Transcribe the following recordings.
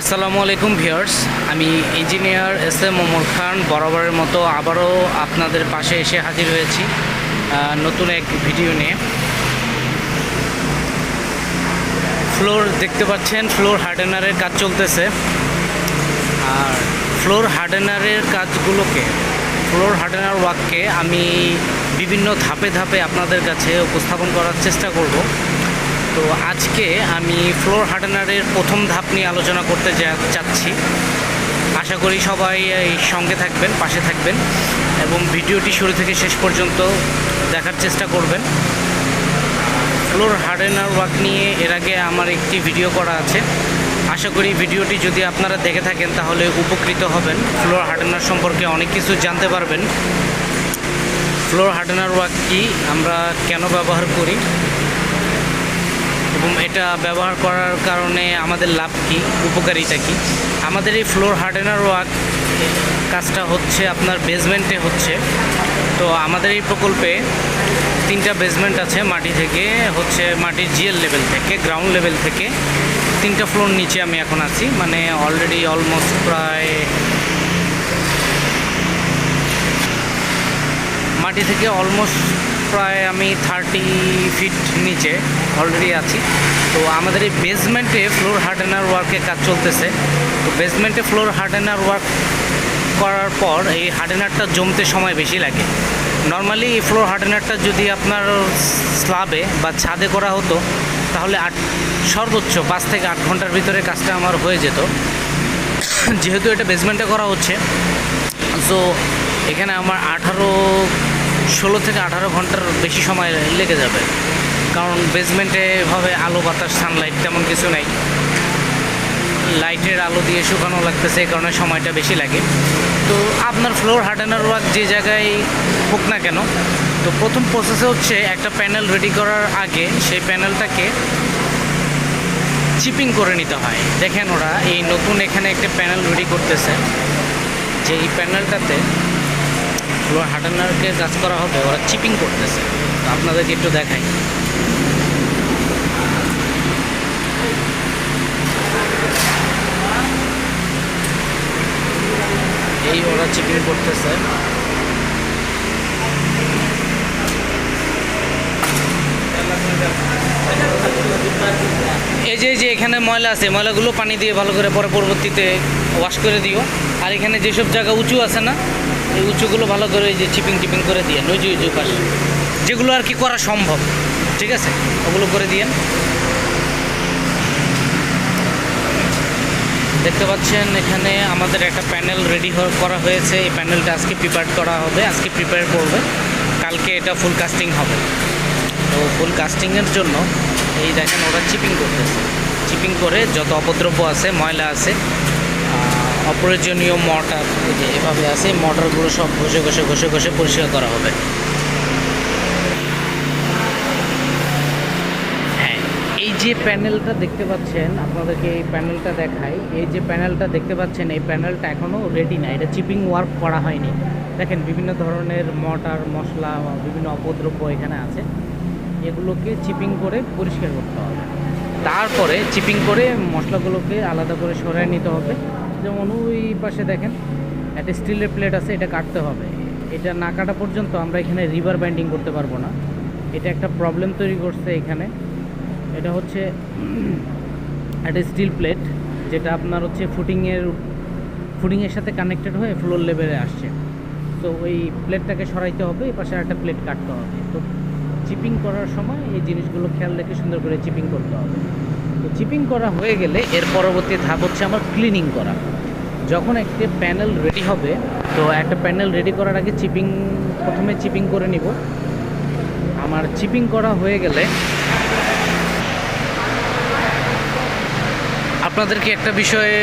আসসালামু আলাইকুম ভিউয়ার্স। আমি engineer S M Omar Khan, বরাবরের মতো আবারও আপনাদের পাশে এসে হাজির হয়েছি নতুন এক ভিডিও নিয়ে। ফ্লোর দেখতে পাচ্ছেন, ফ্লোর হার্ডেনারের কাজ চলতেছে। আর ফ্লোর হার্ডেনারের কাজগুলোকে, ফ্লোর হার্ডেনার ওয়ার্ককে আমি বিভিন্ন ধাপে ধাপে আপনাদের কাছে উপস্থাপন করার চেষ্টা করব। তো আজকে আমি ফ্লোর হার্ডেনারের প্রথম ধাপ নিয়ে আলোচনা করতে চাচ্ছি। আশা করি সবাই এই সঙ্গে থাকবেন, পাশে থাকবেন এবং ভিডিওটি শুরু থেকে শেষ পর্যন্ত দেখার চেষ্টা করবেন। ফ্লোর হার্ডেনার ওয়ার্ক নিয়ে এর আগে আমার একটি ভিডিও করা আছে। আশা করি ভিডিওটি যদি আপনারা দেখে থাকেন তাহলে উপকৃত হবেন। ফ্লোর হার্ডেনার সম্পর্কে অনেক কিছু জানতে পারবেন। ফ্লোর হার্ডেনার ওয়ার্ক কি, আমরা কেন ব্যবহার করি এটা ব্যবহার করার কারণে আমাদের লাভ কি? উপকারিতা কি? আমাদের এই ফ্লোর হার্ডেনার ওয়ার্ক কাজটা হচ্ছে আপনার বেসমেন্টে হচ্ছে। তো আমাদের এই প্রকল্পে তিনটা বেসমেন্ট আছে মাটি থেকে, হচ্ছে মাটির জিএল লেভেল থেকে গ্রাউন্ড লেভেল থেকে। তিনটা ফ্লোর নিচে আমি এখন আছি মানে অলরেডি অলমোস্ট প্রায় মাটি থেকে অলমোস্ট প্রায় আমি থার্টি ফিট নিচে অলরেডি আছি। তো আমাদের এই বেসমেন্টে ফ্লোর হার্ডেনার ওয়ার্কের কাজ চলতেছে। তো বেসমেন্টে ফ্লোর হার্ডেনার ওয়ার্ক করার পর এই হার্ডেনারটা জমতে সময় বেশি লাগে। নর্মালি এই ফ্লোর হার্ডেনারটা যদি আপনার স্লাবে বা ছাদে করা হতো, তাহলে আট, সর্বোচ্চ পাঁচ থেকে আট ঘণ্টার ভিতরে কাজটা আমার হয়ে যেত। যেহেতু এটা বেসমেন্টে করা হচ্ছে সো এখানে আমার আঠারো, ষোলো থেকে আঠারো ঘণ্টার বেশি সময় লেগে যাবে। কারণ বেসমেন্টে এভাবে আলো, বাতাস সানলাইট তেমন কিছু নেই। লাইটের আলো দিয়ে শুকানো লাগতেছে, এই কারণে সময়টা বেশি লাগে। তো আপনার ফ্লোর হার্ডেনার ওয়ার্ক যে জায়গায় হোক না কেন, তো প্রথম প্রসেসে হচ্ছে একটা প্যানেল রেডি করার আগে সেই প্যানেলটাকে চিপিং করে নিতে হয়। দেখেন ওরা এই নতুন এখানে একটা প্যানেল রেডি করতেছে, যে এই প্যানেলটাতে ফ্লোর হার্ডেনারকে কাজ করা হবে, ওরা চিপিং করতেছে। তো আপনাদেরকে একটু দেখাই এই ওরা করতেছে এই যে যে এখানে ময়লা আছে, ময়লাগুলো পানি দিয়ে ভালো করে পরে পরবর্তীতে ওয়াশ করে দিও। আর এখানে যেসব জায়গা উঁচু আছে না, এই উঁচুগুলো ভালো করে এই যে চিপিং টিপিং করে দিয়ে উঁচু উঁচু পাশে। যেগুলো আর কি করা সম্ভব, ঠিক আছে? ওগুলো করে দিয়েন। দেখতে পাচ্ছেন, এখানে আমাদের একটা প্যানেল রেডি করা হয়েছে। এই প্যানেলটা আজকে প্রিপেয়ার করা হবে, আজকে প্রিপেয়ার করবে। কালকে এটা ফুল কাস্টিং হবে। তো ফুল কাস্টিংয়ের জন্য এই দেখেন, ওরা চিপিং করতেছে। চিপিং করে যত অপদ্রব্য আছে, ময়লা আছে অপ্রয়োজনীয় মটার এভাবে আছে মটারগুলো সব ঘষে ঘষে ঘষে ঘষে পরিষ্কার করা হবে হ্যাঁ এই যে প্যানেলটা দেখতে পাচ্ছেন, আপনাদেরকে এই প্যানেলটা দেখাই। এই যে প্যানেলটা দেখতে পাচ্ছেন, এই প্যানেলটা এখনও রেডি না এটা চিপিং ওয়ার্ক করা হয়নি। দেখেন, বিভিন্ন ধরনের মটার মশলা, বিভিন্ন অপদ্রব্য এখানে আছে। এগুলোকে চিপিং করে পরিষ্কার করতে হবে। তারপরে চিপিং করে মশলাগুলোকে আলাদা করে সরাই নিতে হবে। যেমন ওই পাশে দেখেন, একটা স্টিলের প্লেট আছে, এটা কাটতে হবে। এটা না কাটা পর্যন্ত আমরা এখানে রিভার বাইন্ডিং করতে পারব না। এটা একটা প্রবলেম তৈরি করছে এখানে। এটা হচ্ছে একটা স্টিল প্লেট যেটা আপনার হচ্ছে ফুটিংয়ের ফুটিংয়ের সাথে কানেক্টেড হয়ে ফ্লোর লেভেলে আসছে। তো ওই প্লেটটাকে সরাইতে হবে পাশে একটা প্লেট কাটতে হবে। তো চিপিং করার সময় এই জিনিসগুলো খেয়াল রেখে সুন্দর করে চিপিং করতে হবে। তো চিপিং করা হয়ে গেলে এর পরবর্তী ধাপ হচ্ছে আমার ক্লিনিং করা। যখন একটি প্যানেল রেডি হবে, তো একটা প্যানেল রেডি করার আগে চিপিং প্রথমে চিপিং করে নিব। আমার চিপিং করা হয়ে গেলে আপনাদেরকে একটা বিষয়ে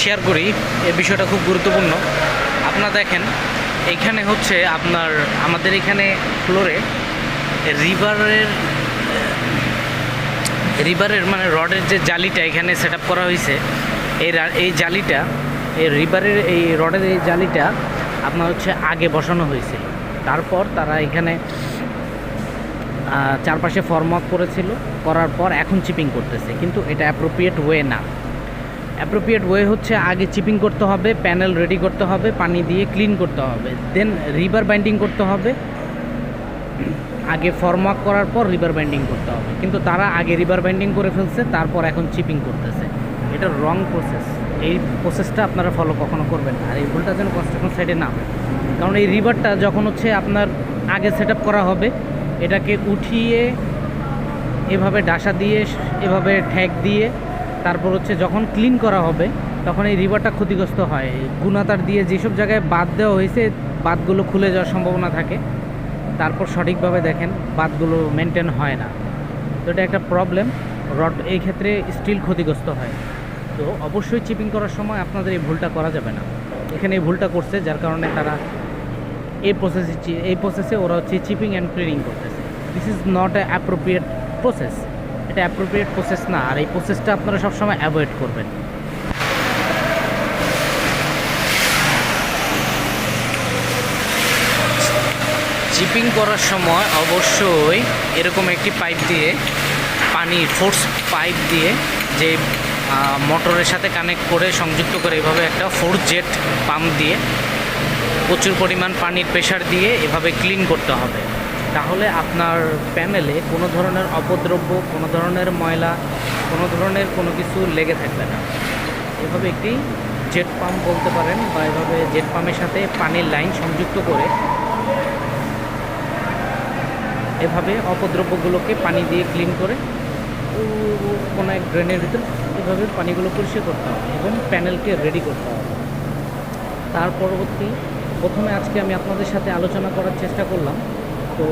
শেয়ার করি। এই বিষয়টা খুব গুরুত্বপূর্ণ। আপনারা দেখেন, এখানে হচ্ছে আপনার, আমাদের এখানে ফ্লোরে রিভারের রিভারের মানে রডের যে জালিটা এখানে সেট করা হয়েছে, এই এই জালিটা, এই রিভারের এই রডের এই জালিটা আপনার হচ্ছে আগে বসানো হয়েছে। তারপর তারা এখানে চারপাশে ফর্ম করেছিল, করার পর এখন চিপিং করতেছে। কিন্তু এটা অ্যাপ্রোপ্রিয়েট ওয়ে না। অ্যাপ্রোপ্রিয়েট ওয়ে হচ্ছে আগে চিপিং করতে হবে প্যানেল রেডি করতে হবে, পানি দিয়ে ক্লিন করতে হবে। দেন রিভার বাইন্ডিং করতে হবে। আগে ফর্মওয়ার্ক করার পর রিভার বাইন্ডিং করতে হবে। কিন্তু তারা আগে রিভার বাইন্ডিং করে ফেলছে, তারপর এখন চিপিং করতেছে। এটা রং প্রসেস এই প্রসেসটা আপনারা ফলো কখনো করবেন না। আর এই ভুলটা যেন কনস্ট্রাকশন সাইডে না কারণ এই রিভারটা যখন হচ্ছে আপনার আগে সেট করা হবে এটাকে উঠিয়ে, এভাবে ডাসা দিয়ে, এভাবে ঠ্যাক দিয়ে, তারপর হচ্ছে যখন ক্লিন করা হবে, তখন এই রিভারটা ক্ষতিগ্রস্ত হয়। গুণাতার দিয়ে যেসব জায়গায় বাদ দেওয়া হয়েছে বাদগুলো খুলে যাওয়ার সম্ভাবনা থাকে। তারপর সঠিকভাবে দেখেন বাদগুলো মেনটেন হয় না। তো এটা একটা প্রবলেম রড এই ক্ষেত্রে স্টিল ক্ষতিগ্রস্ত হয়। তো অবশ্যই চিপিং করার সময় আপনাদের এই ভুলটা করা যাবে না। এখানে এই ভুলটা করছে, যার কারণে তারা এই প্রসেসে এই প্রসেসে ওরা হচ্ছে চিপিং অ্যান্ড ক্লিনিং করতেছে this is not a appropriate process এটা অ্যাপ্রোপ্রিয়েট প্রসেস না, আর এই প্রসেসটা আপনারা সবসময় অ্যাভয়েড করবেন। চিপিং করার সময় অবশ্যই এরকম একটি পাইপ দিয়ে, পানি ফোর্স পাইপ দিয়ে যে মোটরের সাথে কানেক্ট করে সংযুক্ত করে এভাবে একটা ফোর্স জেট পাম্প দিয়ে প্রচুর পরিমাণ পানির প্রেশার দিয়ে এভাবে ক্লিন করতে হবে। তাহলে আপনার প্যানেলে কোনো ধরনের অপদ্রব্য, কোনো ধরনের ময়লা, কোনো ধরনের কোনো কিছু লেগে থাকবে না। এভাবে একটি জেট পাম্প বলতে পারেন বা এভাবে জেট পাম্পের সাথে পানির লাইন সংযুক্ত করে এভাবে অপদ্রব্যগুলোকে পানি দিয়ে ক্লিন করে কোনো এক ড্রেনের ভিতর এভাবে পানিগুলো পরিষ্কার করতে হবে এবং প্যানেলকে রেডি করতে হবে। তার পরবর্তী, প্রথমে আজকে আমি আপনাদের সাথে আলোচনা করার চেষ্টা করলাম। তো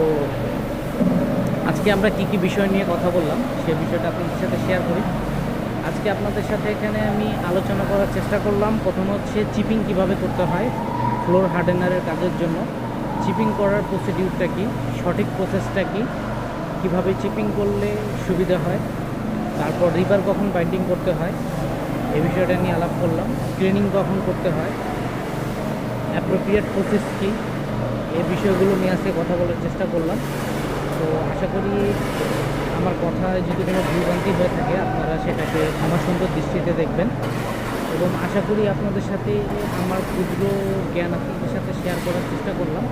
আজকে আমরা কি কি বিষয় নিয়ে কথা বললাম, সে বিষয়টা আপনাদের সাথে শেয়ার করি। আজকে আপনাদের সাথে এখানে আমি আলোচনা করার চেষ্টা করলাম। প্রথম হচ্ছে চিপিং কীভাবে করতে হয় ফ্লোর হার্ডেনারের কাজের জন্য। চিপিং করার প্রসিডিউরটা কি, সঠিক প্রসেসটা কি, কীভাবে চিপিং করলে সুবিধা হয়, তারপর রিভার কখন বাইন্ডিং করতে হয় এই বিষয়টা নিয়ে আলাপ করলাম। ক্লিনিং কখন করতে হয় অ্যাপ্রোপ্রিয়েট প্রসেস কী এই বিষয়গুলো নিয়ে আজকে কথা বলার চেষ্টা করলাম। তো আশা করি আমার কথায় যদি কোনো ভুলভ্রান্তি হয়ে থাকে, আপনারা সেটাকে আমার সুন্দর দৃষ্টিতে দেখবেন। এবং আশা করি আপনাদের সাথে আমার ক্ষুদ্র জ্ঞান আপনাদের সাথে শেয়ার করার চেষ্টা করলাম।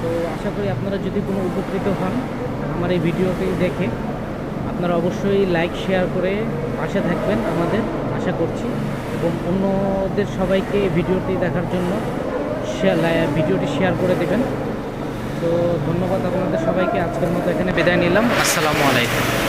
তো আশা করি আপনারা যদি কোনো উপকৃত হন, আমার এই ভিডিওটি দেখে, আপনারা অবশ্যই লাইক শেয়ার করে পাশে থাকবেন আমাদের, আশা করছি। এবং অন্যদের সবাইকে ভিডিওটি দেখার জন্য শেয়ার ভিডিওটি শেয়ার করে দেবেন। তো ধন্যবাদ আপনাদের সবাইকে। আজকের মতো এখানে বিদায় নিলাম। আসসালামু আলাইকুম।